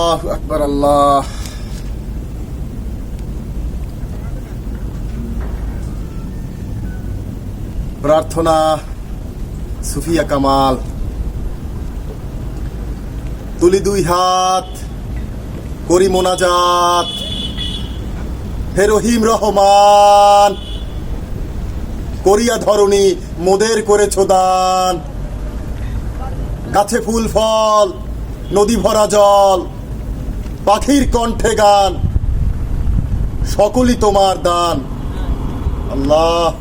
আল্লাহ আকবার আল্লাহ প্রার্থনা সুফিয়া কামাল। তুলি দুই হাত, করি মোনাজাত। হে রহিম রহমান, করিয়া ধরণী মোদের করেছ দান। গাছে ফুল ফল, নদী ভরা জল। পাখির কণ্ঠে গান। সকলই তোমার দান। আল্লাহ।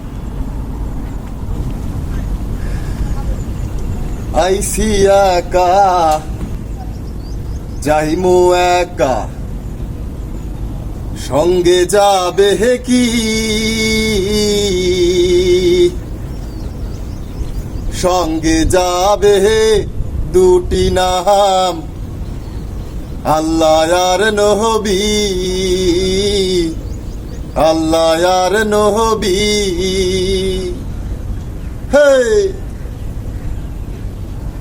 আইসি একা, যাইমু একা। সঙ্গে যাবে হে কি? সঙ্গে যাবে হে দুটি নাম। আল্লাহ আর নহবি আল্লাহ আর নহবি হে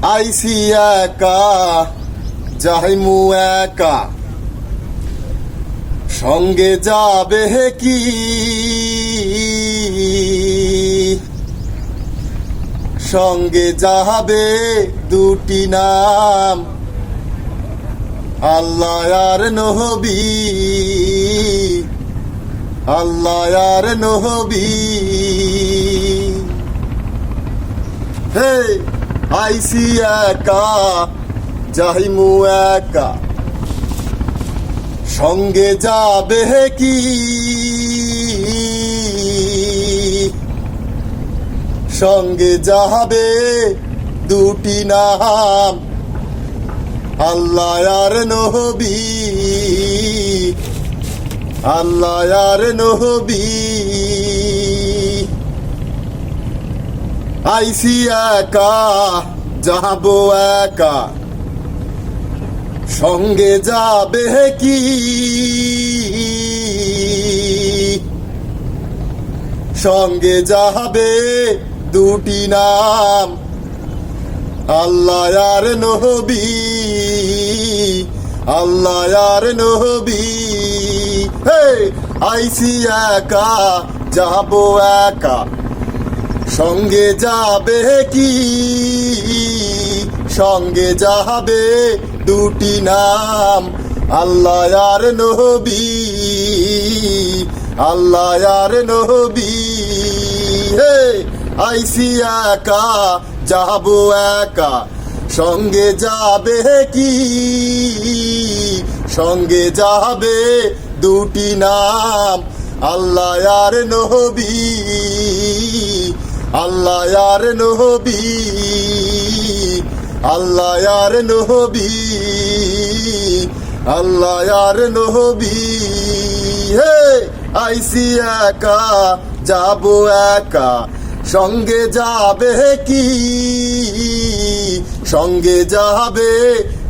আইসি একা যাইমু একা। সঙ্গে যাবে কি? সঙ্গে যাবে দুটি নাম। আল্লাহ আর নহবি আল্লাহ আর নহবি হে আইসি একা যাইমু একা। সঙ্গে যাবে হে কি? সঙ্গে যাবে দুটি নাম। আল্লাহ আর নহবি আল্লাহ আর নহবি আইসি একা, যাব একা। সঙ্গে যাবে কি? সঙ্গে যাবে দুটি নাম। আল্লাহ আর নহবি আল্লাহ আর নহবি হে আইসি একা, যাব একা। সঙ্গে যাবে কি? সঙ্গে যাবে দুটি নাম, আল্লাহ আর নহবি আল্লাহ আর নহবি হে আইসি একা যাব একা। সঙ্গে যাবে কি? সঙ্গে যাবে দুটি নাম, আল্লাহ আর নহবি আল্লাহ আর নহবি আল্লাহ আর নহবি আল্লাহ আর নহবি হে, আইসি একা, যাব একা। সঙ্গে যাবে কি? সঙ্গে যাবে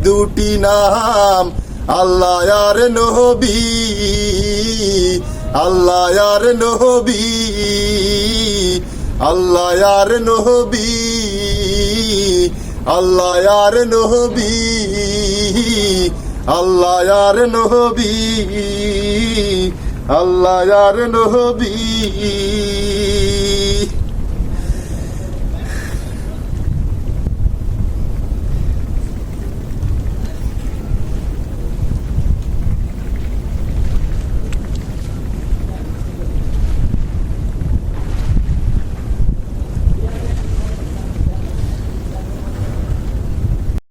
দুটি নাম, আল্লাহ আর নহবি আল্লাহ আর নহবি আল্লাহ আর নহবি আল্লাহ আর নহবি আল্লাহ আর নহবি আল্লাহ আর নহবি